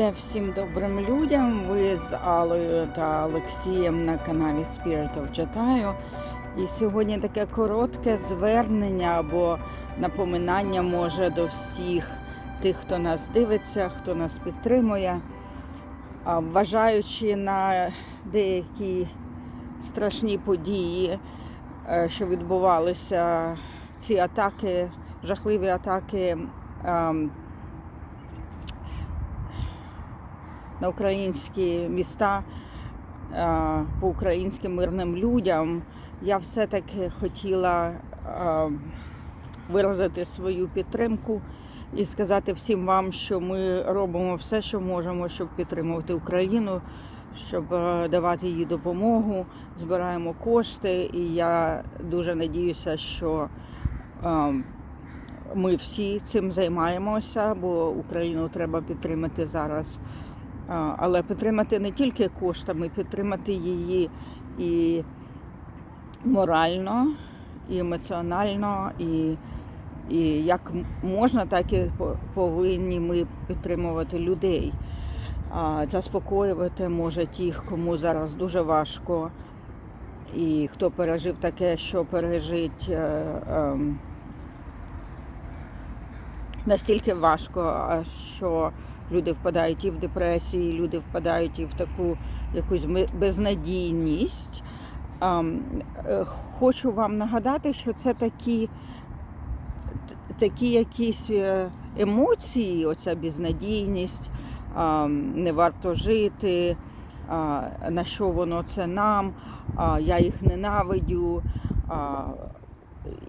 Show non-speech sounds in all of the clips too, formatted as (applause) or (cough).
Намасте всім добрим людям. Ви з Алою та Олексієм на каналі Spirit of Читаю. І сьогодні таке коротке звернення або напоминання може до всіх тих, хто нас дивиться, хто нас підтримує. А, Вважаючи на деякі страшні події, е, що відбувалися, ці атаки, жахливі атаки. На українські міста е, по українським мирним людям, я все-таки хотіла е, виразити свою підтримку і сказати всім вам, що ми робимо все, що можемо, щоб підтримувати Україну, щоб е, давати їй допомогу, збираємо кошти, і я дуже надіюся, що ми всі цим займаємося, бо Україну треба підтримати зараз. Але підтримати не тільки коштами, підтримати її і морально, і емоціонально, і, і як можна, так і по- повинні ми підтримувати людей. Заспокоювати може тих, кому зараз дуже важко, і хто пережив таке, що пережить. е, ем, Настільки важко, що люди впадають і в депресії, люди впадають і в таку якусь безнадійність. Е, Хочу вам нагадати, що це такі, такі якісь е, емоції, оця безнадійність, не варто жити, на що воно це нам, я їх ненавидю.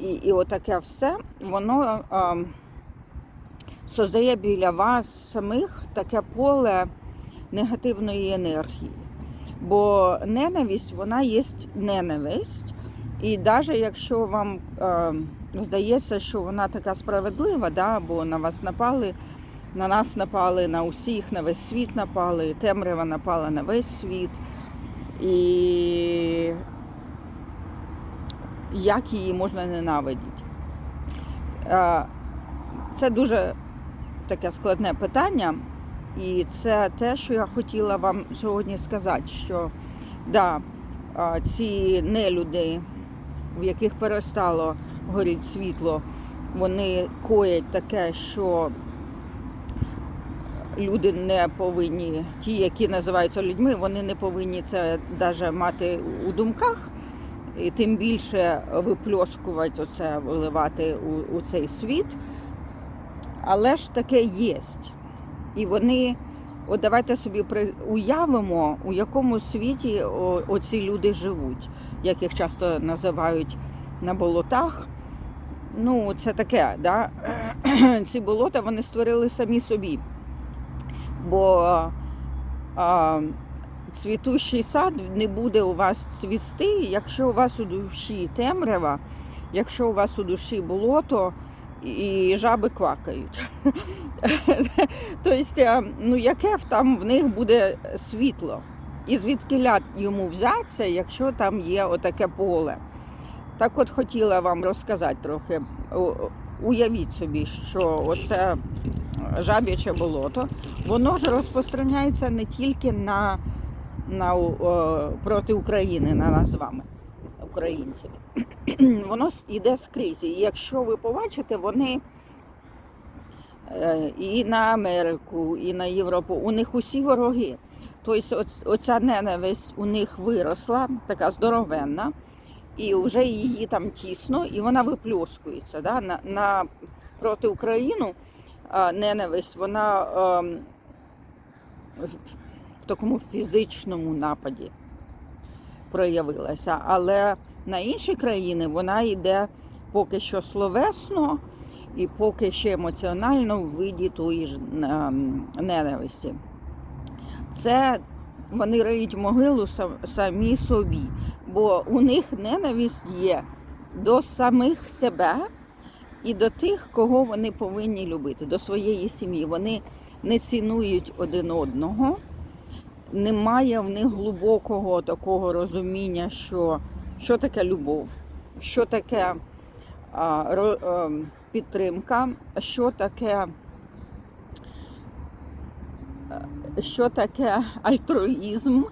І, і отаке все, воно. Создає біля вас самих таке поле негативної енергії. Бо ненависть, вона є ненависть. І навіть якщо вам е, здається, що вона така справедлива, да, бо на вас напали, на нас напали, на усіх, на весь світ напали, темрява напала на весь світ. І як її можна ненавидіти? Е, Це дуже таке складне питання, і це те, що я хотіла вам сьогодні сказати, що да, ці нелюди, в яких перестало горіти світло, вони коять таке, що люди не повинні, ті, які називаються людьми, вони не повинні це навіть мати у думках. І тим більше випльоскувати оце, виливати у, у цей світ. Але ж таке є. І вони, от давайте собі уявимо, у якому світі оці люди живуть, як їх часто називають на болотах. Ну, це таке, да? (clears throat) ці болота вони створили самі собі. Бо а, цвітущий сад не буде у вас цвісти, якщо у вас у душі темрява, якщо у вас у душі болото і жаби квакають. (laughs) Тобто, ну яке там в них буде світло? І звідки йому взятися, якщо там є отаке поле? Так от хотіла вам розказати трохи. Уявіть собі, що оце жаб'яче болото, воно ж розпространяється не тільки на, на проти України, на нас з вами, українців. (clears throat) Воно іде скрізь. І якщо ви побачите, вони е, і на Америку, і на Європу, у них усі вороги. Тобто оця ненависть у них виросла, така здоровенна, і вже її там тісно, і вона випльоскується. Да? На, на, проти Україну ненависть, вона ем, в такому фізичному нападі проявилася. Але на інші країни вона йде поки що словесно і поки що емоціонально в виді тої ж ем, ненависті. Це вони риють могилу самі собі, бо у них ненависть є до самих себе і до тих, кого вони повинні любити, до своєї сім'ї. Вони не цінують один одного, немає в них глибокого такого розуміння, що, що таке любов, що таке а, ем, підтримка, що таке що таке альтруїзм,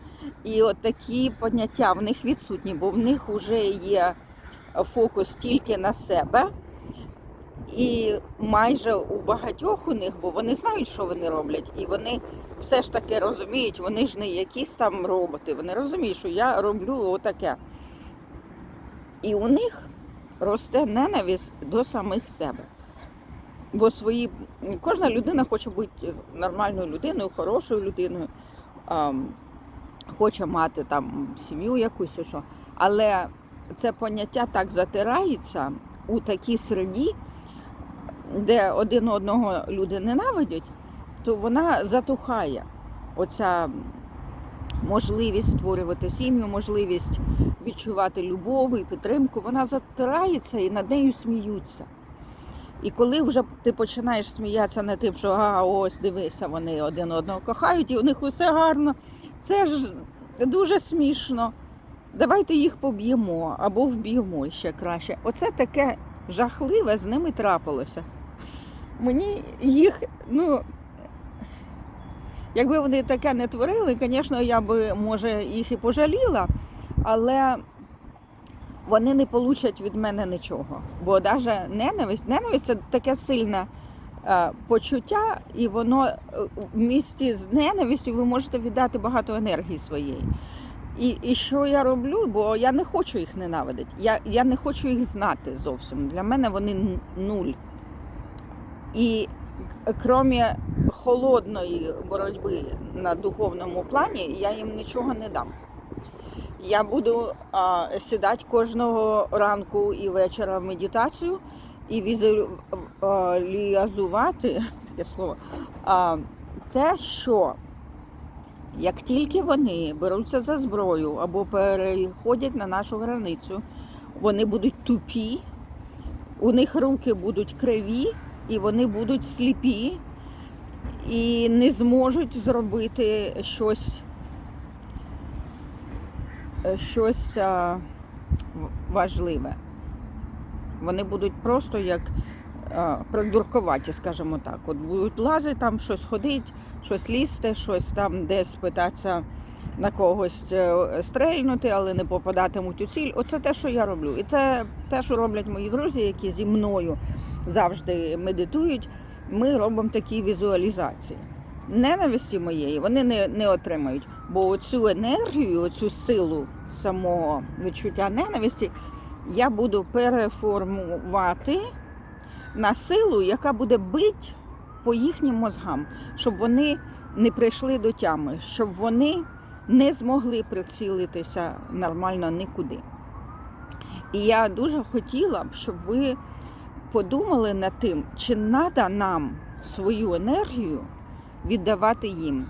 і от такі поняття в них відсутні, бо в них вже є фокус тільки на себе. І майже у багатьох у них, бо вони знають, що вони роблять, і вони все ж таки розуміють, вони ж не якісь там роботи, вони розуміють, що я роблю отаке. І у них росте ненависть до самих себе. Бо свої кожна людина хоче бути нормальною людиною, хорошою людиною, хоче мати там сім'ю якусь, що. але це поняття так затирається у такій середі, де один одного люди ненавидять, то вона затухає. Оця можливість створювати сім'ю, можливість відчувати любов і підтримку, вона затирається і над нею сміються. І коли вже ти починаєш сміятися над тим, що а, ось дивися, вони один одного кохають, і у них усе гарно, це ж дуже смішно. Давайте їх поб'ємо або вб'ємо ще краще. Оце таке жахливе з ними трапилося. Мені їх, ну, якби вони таке не творили, звісно, я би, може, їх і пожаліла, але вони не получать від мене нічого. Бо навіть ненависть, ненависть це таке сильне е, почуття, і воно е, в місті з ненавистю ви можете віддати багато енергії своєї. І, і що я роблю? Бо я не хочу їх ненавидити. Я, я не хочу їх знати зовсім. Для мене вони нуль. І крім холодної боротьби на духовному плані, я їм нічого не дам. Я буду а, сідати кожного ранку і вечора в медитацію і візуалізувати таке слово, а, те, що як тільки вони беруться за зброю або переходять на нашу границю, вони будуть тупі, у них руки будуть криві, і вони будуть сліпі і не зможуть зробити щось, е, щось а, важливе. Вони будуть просто як а, придуркуваті, скажімо так. От будуть лазити там, щось ходить, щось лізти, щось там десь питатися на когось е, стрельнути, але не попадатимуть у ціль. Оце те, що я роблю. І це те, що роблять мої друзі, які зі мною завжди медитують. Ми робимо такі візуалізації. Ненависті моєї вони не, не отримають, бо цю енергію, цю силу самого відчуття ненависті я буду переформувати на силу, яка буде бити по їхнім мозгам, щоб вони не прийшли до тями, щоб вони не змогли прицілитися нормально нікуди. І я дуже хотіла б, щоб ви подумали над тим, чи треба нам свою енергію віддавати їм.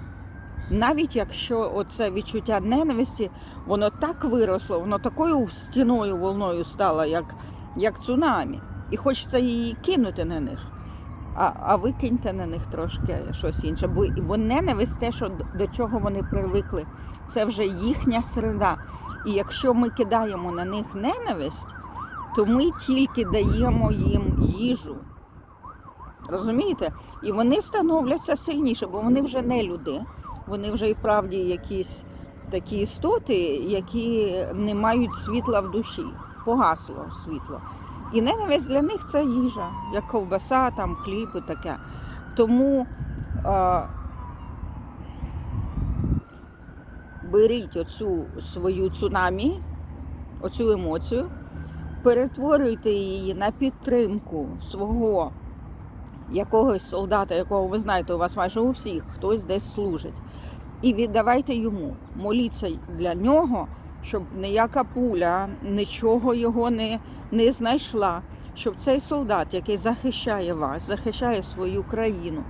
Навіть якщо оце відчуття ненависті, воно так виросло, воно такою стіною волною стало, як, як цунамі. І хочеться її кинути на них. А, а ви киньте на них трошки щось інше. Бо бо ненависть те, що до чого вони привикли, це вже їхня середа. І якщо ми кидаємо на них ненависть, то ми тільки даємо їм їжу. Розумієте? І вони становляться сильніше, бо вони вже не люди. Вони вже і правді якісь такі істоти, які не мають світла в душі. Погасло світло. І ненависть для них це їжа, як ковбаса, там, хліб і таке. Тому а, беріть оцю свою цунамі, оцю емоцію, перетворюйте її на підтримку свого якогось солдата, якого ви знаєте, у вас майже у всіх, хтось десь служить. І віддавайте йому, моліться для нього, щоб ніяка пуля нічого його не, не знайшла. Щоб цей солдат, який захищає вас, захищає свою країну,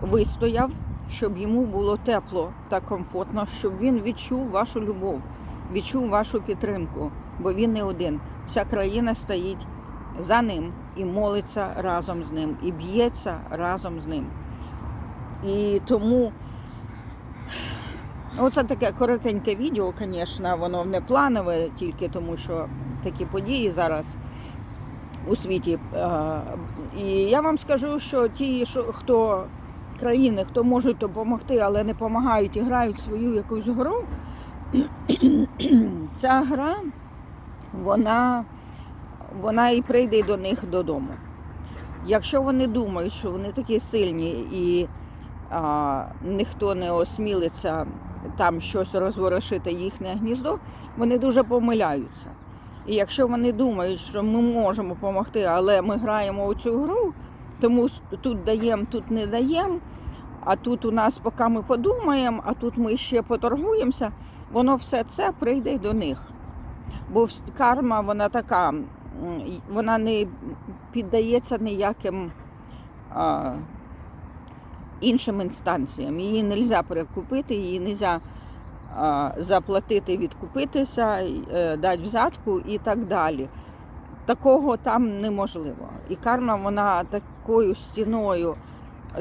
вистояв, щоб йому було тепло та комфортно, щоб він відчув вашу любов, відчув вашу підтримку, бо він не один. Вся країна стоїть за ним і молиться разом з ним, і б'ється разом з ним. І тому оце таке коротеньке відео, звісно, воно не планове, тільки тому що такі події зараз у світі. Е, І я вам скажу, що ті, що, хто країни, хто можуть допомогти, але не допомагають і грають свою якусь гру, (clears throat) ця гра, вона, вона і прийде до них додому. Якщо вони думають, що вони такі сильні і а, ніхто не осмілиться там щось розворушити їхнє гніздо, вони дуже помиляються. І якщо вони думають, що ми можемо допомогти, але ми граємо у цю гру, тому тут даємо, тут не даємо, а тут у нас, поки ми подумаємо, а тут ми ще поторгуємося, воно все це прийде до них. Бо карма, вона така, вона не піддається ніяким іншим інстанціям. Її не можна перекупити, її не можна заплатити, відкупитися, е, дати взятку і так далі. Такого там неможливо. І карма, вона такою стіною,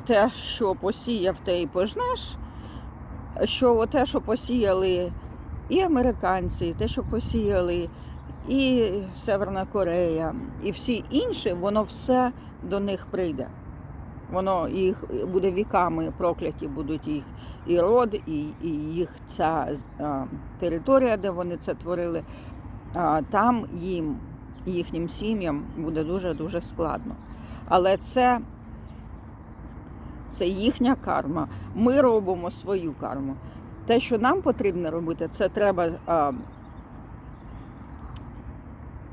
те, що посіяв, те і пожнеш, що те, що посіяли і американці, те, що посіяли і Северна Корея, і всі інші, воно все до них прийде. Воно їх буде віками прокляті, будуть їх і род, і, і їх ця а, територія, де вони це творили. А, там їм, їхнім сім'ям буде дуже-дуже складно. Але це, це їхня карма. Ми робимо свою карму. Те, що нам потрібно робити, це треба. А,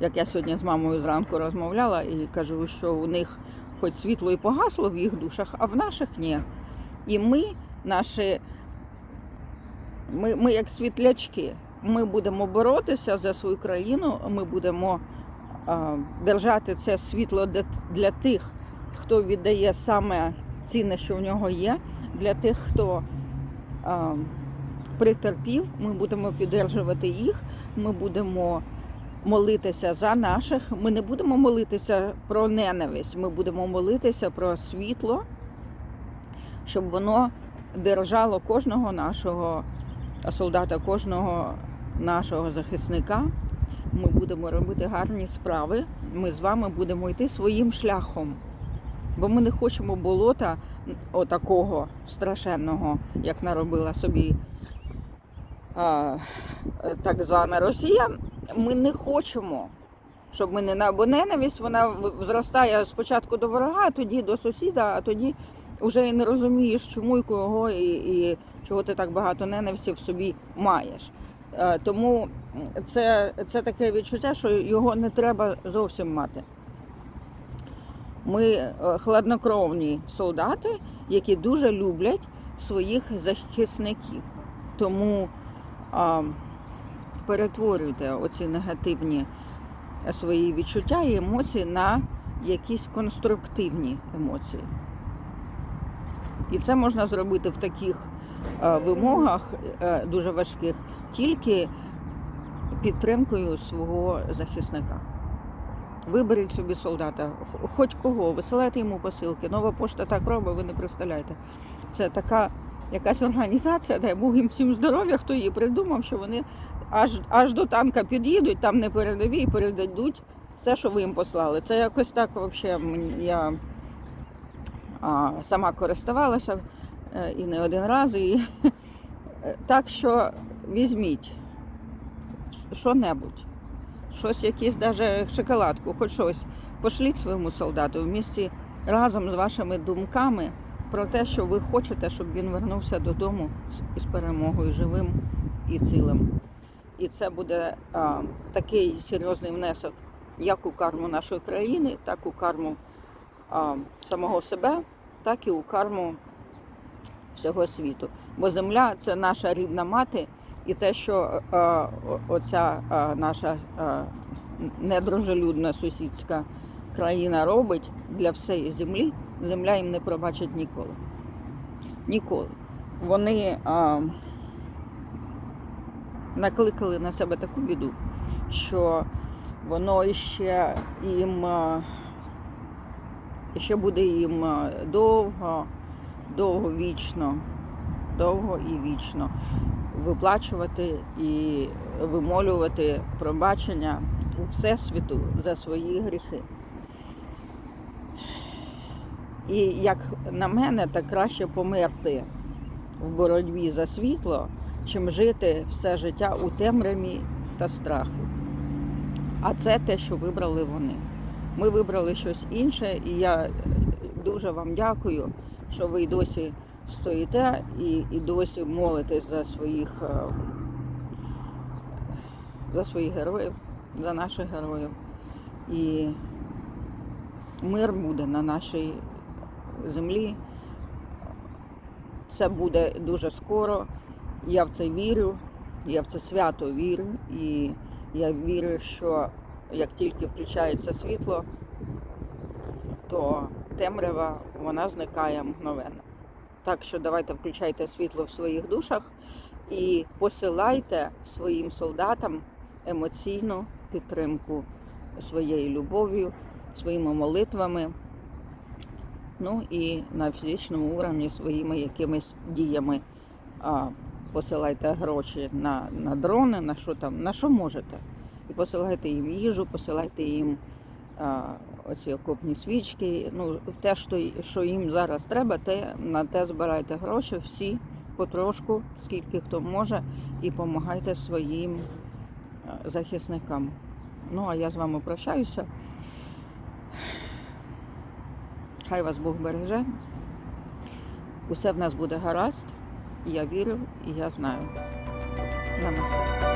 як я сьогодні з мамою зранку розмовляла і кажу, що у них хоч світло і погасло в їх душах, а в наших ні. І ми, наші, ми, ми як світлячки, ми будемо боротися за свою країну, ми будемо а, держати це світло для, тих, хто віддає саме цінне, що в нього є, для тих, хто а, притерпів, ми будемо підтримувати їх, ми будемо молитися за наших. Ми не будемо молитися про ненависть, ми будемо молитися про світло, щоб воно держало кожного нашого солдата, кожного нашого захисника. Ми будемо робити гарні справи. Ми з вами будемо йти своїм шляхом. Бо ми не хочемо болота отакого страшенного, як наробила собі а, так звана Росія. Ми не хочемо, щоб ми не на бо ненависть вона зростає спочатку до ворога, а тоді до сусіда, а тоді вже і не розумієш, чому і кого, і, і чого ти так багато ненависті в собі маєш. Е, Тому це, це таке відчуття, що його не треба зовсім мати. Ми е, хладнокровні солдати, які дуже люблять своїх захисників. Тому а, перетворюйте оці негативні свої відчуття і емоції на якісь конструктивні емоції. І це можна зробити в таких е, вимогах е, дуже важких, тільки підтримкою свого захисника. Виберіть собі солдата, хоч кого, висилайте йому посилки. Нова пошта так робить, ви не представляєте. Це така якась організація, дай Бог їм всім здоров'я, хто її придумав, що вони аж, аж до танка під'їдуть, там не передові і передадуть все, що ви їм послали. Це якось так взагалі я а, сама користувалася е, і не один раз. І, (laughs) так що візьміть що-небудь, щось, якісь навіть шоколадку, хоч щось. Пошліть своєму солдату в місті разом з вашими думками про те, що ви хочете, щоб він вернувся додому з- перемогою живим і цілим. І це буде а, такий серйозний внесок як у карму нашої країни, так у карму а, самого себе, так і у карму всього світу. Бо земля це наша рідна мати, і те, що а, оця а, наша а, недружелюбна сусідська країна робить для всієї землі, земля їм не пробачить ніколи. Ніколи. Вони а, накликали на себе таку біду, що воно іще їм а, ще буде їм довго, довго вічно, довго і вічно виплачувати і вимолювати пробачення у Всесвіту за свої гріхи. І як на мене, так краще померти в боротьбі за світло, чим жити все життя у темряві та страху. А це те, що вибрали вони. Ми вибрали щось інше, і я е, дуже вам дякую, що ви досі стоїте і, і досі молитесь за своїх, е, за своїх героїв, за наших героїв. І мир буде на нашій землі. Це буде дуже скоро. Я в це вірю, я в це свято вірю. І я вірю, що як тільки включається світло, то темрява вона зникає мгновенно. Так що давайте включайте світло в своїх душах і посилайте своїм солдатам емоційну підтримку своєю любов'ю, своїми молитвами, ну і на фізичному уровні своїми якимись діями. Посилайте гроші на, на дрони, на що там, на що можете. І посилайте їм їжу, посилайте їм а, оці окопні свічки. Ну, те, що, що їм зараз треба, те, на те збирайте гроші всі потрошку, скільки хто може, і допомагайте своїм захисникам. Ну, а я з вами прощаюся. Хай вас Бог береже. Усе в нас буде гаразд. Я вірю і я знаю. Намасте.